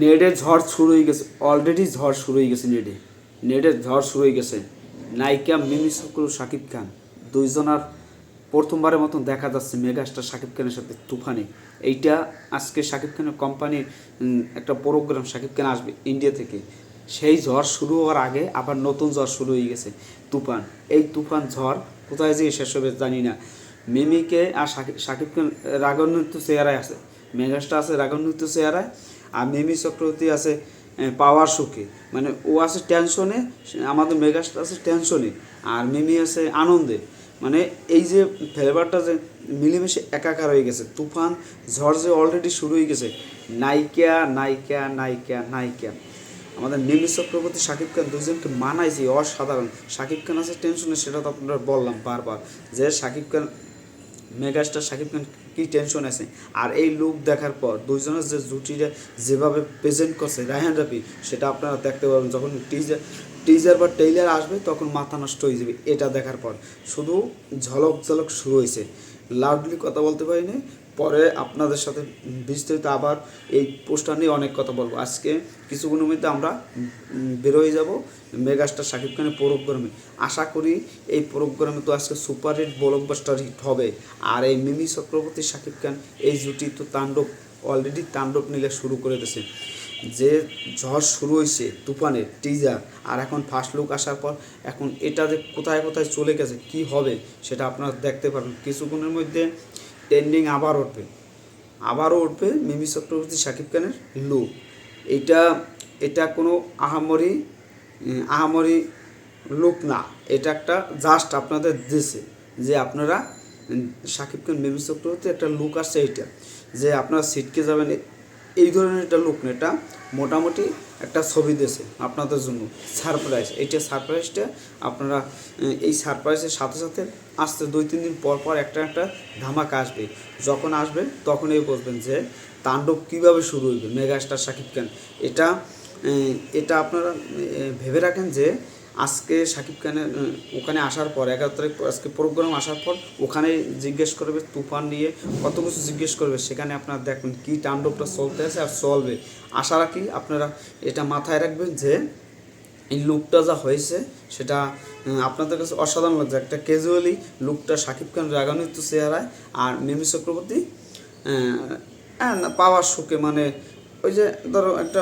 নেটের ঝড় শুরু হয়ে গেছে অলরেডি ঝড় শুরু হয়ে গেছে নেটে। নেটের ঝড় শুরু হয়ে গেছে। নায়িকা মিমি শক্র শাকিব খান, দুইজনার প্রথমবারের মতন দেখা যাচ্ছে মেগাস্টার শাকিব খানের সাথে তুফানে। এইটা আজকে শাকিব খানের কোম্পানির একটা প্রোগ্রাম শাকিব খান আসবে ইন্ডিয়া থেকে। সেই ঝড় শুরু হওয়ার আগে আবার নতুন ঝড় শুরু হয়ে গেছে, তুফান। এই তুফান ঝড় কোথায় যেয়ে শেষ হবে জানি না। মিমিকে আর শাকিব শাকিব খান রাগান্বিত চেহারায় আছে। মেগাস্টার আছে রাগান্বিত চেহারায়। আর মিমি চক্রবর্তী আছে পাওয়ার সুখে। মানে ও আছে টেনশনে আমাদের মেগাস্টার আছে টেনশনে আর মিমি আছে আনন্দে। মানে এই যে ফ্লেভারটা যে মিলেমিশে একাকার হয়ে গেছে, তুফান, ঝড় যে অলরেডি শুরু হয়ে গেছে, নায়িকা নায়িকা নায়িকা নায়িকা। আমাদের মিমি চক্রবর্তী শাকিব খান দুজনকে মানাইছে অসাধারণ। শাকিব খান আছে টেনশনে সেটা তো আপনারা বললাম বারবার, যে শাকিব খান মেগাস্টার শাকিব খান কি টেনশন আছে? আর এই লুক দেখার পর দুইজনের যে জুটিটা যেভাবে প্রেজেন্ট করছে রায়হান রাফি, সেটা আপনারা দেখতে পাবেন। যখন টিজার টিজার বা টেইলার আসবে, তখন মাথা নষ্ট হয়ে যাবে এটা দেখার পর। শুধু ঝলক ঝলক শুরু হয়েছে। লাউডলি কথা বলতে পারিনি পরে আপনাদের সাথে বিস্তারিত আবার এই পোস্টার নিয়ে অনেক কথা বলব। আজকে কিছুক্ষণের মধ্যে আমরা বেরোয় যাব মেগাস্টার শাকিব খানের প্রোগ্রামে। আশা করি এই প্রোগ্রামে তো আজকে সুপার হিট ব্লকবাস্টার হিট হবে। আর এই মিমি চক্রবর্তী, শাকিব খান, এই জুটি তো তাণ্ডব অলরেডি তাণ্ডব নিলে শুরু করে দিয়েছে। যে ঝড় শুরু হয়েছে, তুফানের টিজার আর এখন ফার্স্ট লুক আসার পর, এখন এটা যে কোথায় কোথায় চলে গেছে, কি হবে, সেটা আপনারা দেখতে পারবেন। কিছুক্ষণের মধ্যে ট্রেন্ডিং আবার উঠবে। আবারও উঠবে মিমি চক্রবর্তী শাকিব খানের লু। এটা এটা কোনো আহামরি আহামরি লুক না। এটা একটা জাস্ট আপনাদের দেশে যে আপনারা শাকিব খান, মিমি চক্রবর্তী একটা লুক আসছে এটা যে আপনারা সিটকে যাবেন এই ধরনের একটা লুক না, এটা মোটামুটি একটা ছবি দেশে আপনাদের জন্য সারপ্রাইজ এইটা সারপ্রাইজটা আপনারা এই সারপ্রাইজের সাথে সাথে আসতে দুই, তিন দিন পর পর একটা একটা ধামাকা আসবে। যখন আসবে তখনই বুঝবেন যে, তাণ্ডব কীভাবে শুরু হইবে? মেগাস্টার শাকিব খান। এটা এটা আপনারা ভেবে রাখেন যে আজকে শাকিব খানের ওখানে আসার পর, এগারো তারিখ আজকে প্রোগ্রাম আসার পর ওখানে জিজ্ঞেস করবে তুফান নিয়ে, কত কিছু জিজ্ঞেস করবে, সেখানে আপনারা দেখবেন কী তাণ্ডবটা চলতে আছে আর চলবে। আশা রাখি আপনারা এটা মাথায় রাখবেন যে, এই লুকটা যা হয়েছে, সেটা আপনাদের কাছে অসাধারণ লাগছে। একটা ক্যাজুয়ালি লুকটা শাকিব খান রাগান্বিত চেহারায় আর মেমি চক্রবর্তী পাওয়ার সুখে মানে ওই যে ধরো একটা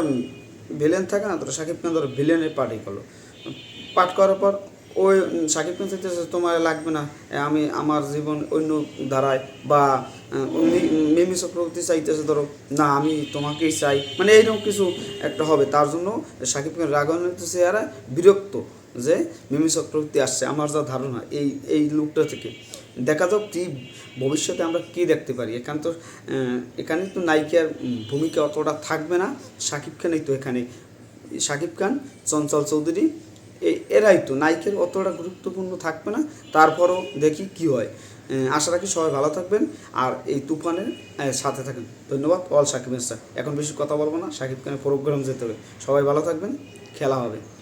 ভিলেন থাকে না, ধরো শাকিব খান ধরো ভিলেনের পার্টি করল। পাঠ করার পর ওই শাকিব খান চাইতেছে তোমার লাগবে না আমি আমার জীবন অন্য ধারায় বা মিমি চক্রবর্তী চাইতেছে ধরো, না, আমি তোমাকেই চাই মানে এইরকম কিছু একটা হবে। তার জন্য শাকিব খান রাগান্বিত চেহারা বিরক্ত যে মিমি চক্রবর্তী আসছে, আমার যা ধারণা, এই এই লুকটা থেকে। দেখা যাক কি, ভবিষ্যতে আমরা কি দেখতে পারি। এখানে তো এখানে তো নায়িকার ভূমিকা অতটা থাকবে না শাকিব খানই তো এখানে। শাকিব খান, চঞ্চল চৌধুরী এরাই তো। নাইকের অতটা গুরুত্বপূর্ণ থাকবে না। তারপরও দেখি কি হয়। আশা রাখি সবাই ভালো থাকবেন। আর এই তুফানের সাথে থাকেন। ধন্যবাদ। অল সাকিব এখন বেশি কথা বলব না। সাকিব খানের প্রোগ্রাম যেতে হবে। সবাই ভালো থাকবেন। খেলা হবে।